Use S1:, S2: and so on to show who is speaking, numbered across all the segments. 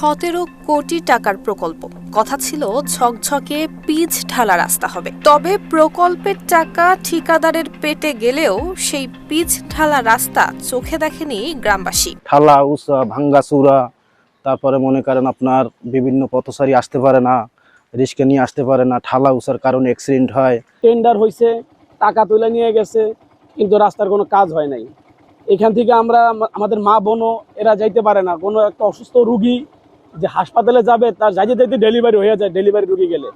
S1: সতেরো কোটি টাকার প্রকল্প। কথা ছিল ঝকঝকে পিচ ঢালা রাস্তা হবে। তবে প্রকল্পের টাকা ঠিকাদারের পেটে গেলেও সেই পিচ ঢালা রাস্তা চোখে দেখেনি গ্রামবাসী।
S2: ঠালা উসা ভাঙ্গা চূড়া তারপরে মনে করেন আপনার বিভিন্ন পথচারী আসতে পারে না রিস্কে নিয়ে আসতে পারে না ঠালা উসার কারণে অ্যাক্সিডেন্ট হয়।
S3: টেন্ডার হয়েছে টাকা তুলে নিয়ে গেছে কিন্তু রাস্তার কোনো কাজ হয় নাই। এখান থেকে আমরা আমাদের মা বোনও এরা যাইতে পারে না। কোনো একটা অসুস্থ রুগী যে হাসপাতালে যাবে তার যাইতে যাইতে ডেলিভারি হয়ে যায় ডেলিভারি রুগী গেলে।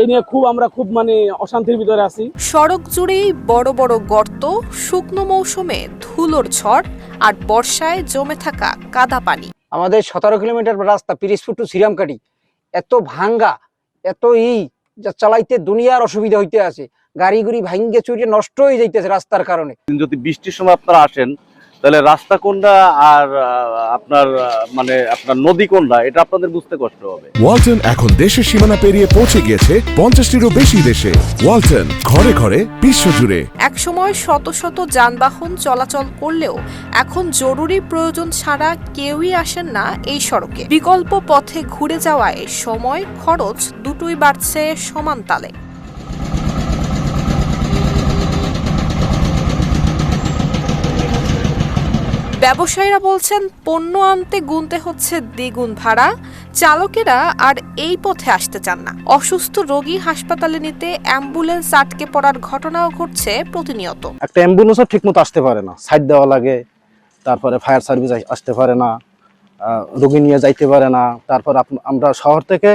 S3: এই নিয়ে খুব আমরা খুব মানে অশান্তির ভিতরে আছি।
S1: সড়ক জুড়েই বড় বড় গর্ত শুকনো মৌসুমে ধুলোর ঝড় আর বর্ষায় জমে থাকা কাদা পানি।
S4: আমাদের সতেরো কিলোমিটার রাস্তা পিরিসপুর টু শ্রীরামকাঠি এত ভাঙ্গা এত ই যা চালাইতে দুনিয়ার অসুবিধা হইতে আছে। গাড়ি গুড়ি ভাঙ্গে চুরিয়ে নষ্ট হয়ে যাইতেছে রাস্তার কারণে।
S5: যদি বৃষ্টির সময় আপনারা আসেন তাহলে রাস্তা কোনটা আর আপনার মানে আপনার নদী কোনটা এটা আপনাদের বুঝতে কষ্ট হবে।
S6: ওয়ালটন এখন দেশের সীমানা পেরিয়ে পৌঁছে গিয়েছে পঞ্চাশটিরও বেশি দেশে। ওয়ালটন ঘরে ঘরে বিশ্বজুড়ে।
S1: একসময় শত শত যানবাহন চলাচল করলেও এখন জরুরি প্রয়োজন ছাড়া কেউই আসেন না এই সড়কে। বিকল্প পথে ঘুরে যাওয়ায় সময় খরচ দুটোই বাড়ছে সমান তালে। ব্যবসায়ীরা বলছেন, পণ্য আনতে গুনতে হচ্ছে দ্বিগুণ ভাড়া, চালকেরা আর এই পথে আসতে চান না। অসুস্থ রোগী হাসপাতালে নিতে অ্যাম্বুলেন্স আটকে পড়ার ঘটনাও ঘটছে প্রতিনিয়ত।
S2: একটা অ্যাম্বুলেন্সও ঠিকমতো আসতে পারে না। সাইড দেওয়া লাগে, তারপরে ফায়ার সার্ভিস আসতে পারে না রোগী নিয়ে যাইতে পারে না। তারপর আমরা শহর থেকে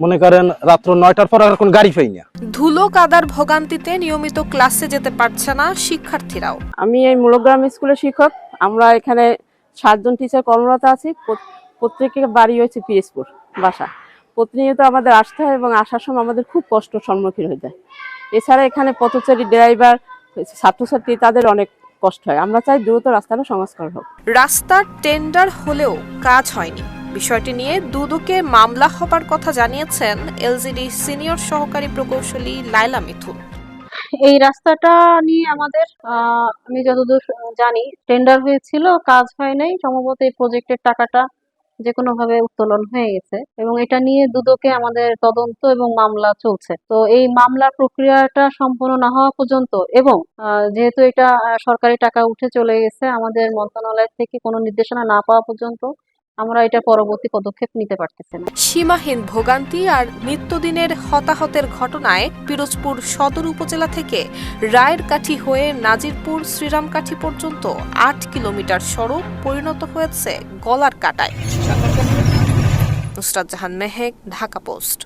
S2: মনে করেন রাত্র নয়টার পর আর কোনো গাড়ি পাই না।
S1: ধুলো কাদার ভোগান্তিতে নিয়মিত ক্লাসে যেতে পারছে না শিক্ষার্থীরাও।
S7: আমি এই মূলগ্রাম স্কুলের শিক্ষক। আমরা এখানে সাতজন টিচার কর্মরত আছি। প্রত- প্রত্যেকের বাড়ি হয়েছে পিএসপুর বাসা। প্রতিনিয়ত আমাদের আসতে হয় এবং আসার সময় আমাদের খুব কষ্ট সম্মুখীন হয়ে যায়। এছাড়া এখানে পথচারী ড্রাইভার ছাত্রছাত্রী তাদের অনেক কষ্ট হয়। আমরা চাই দ্রুত রাস্তাটা সংস্কার হোক।
S1: রাস্তার টেন্ডার হলেও কাজ হয়নি। বিষয়টি নিয়ে দুদকে মামলা হবার কথা জানিয়েছেন এলজিডি সিনিয়র সহকারী প্রকৌশলী লাইলা মিথুন।
S8: এই রাস্তাটা নিয়ে আমাদের আমি যতদূর জানি টেন্ডার হয়েছিল, কাজ হয় নাই। সম্ভবত এই প্রজেক্টের টাকাটা যে কোনো ভাবে উত্তোলন হয়ে গেছে। এবং এটা নিয়ে দুদকে আমাদের তদন্ত এবং মামলা চলছে। তো এই মামলার প্রক্রিয়াটা সম্পূর্ণ না হওয়া পর্যন্ত এবং যেহেতু এটা সরকারি টাকা উঠে চলে গেছে, আমাদের মন্ত্রণালয় থেকে কোনো নির্দেশনা না পাওয়া পর্যন্ত আমরা এটা পরবর্তী পদক্ষেপ নিতে পারতেছি না।
S1: সীমাহীন ভোগান্তি আর নিত্যদিনের হতাহতের ঘটনায় পিরোজপুর সদর উপজেলা থেকে রায়ের কাঠি হয়ে নাজিরপুর শ্রীরামকাঠি পর্যন্ত আট কিলোমিটার সড়ক পরিণত হয়েছে গলার কাটায়। নুসরাত জাহান মেহেক, ঢাকা পোস্ট।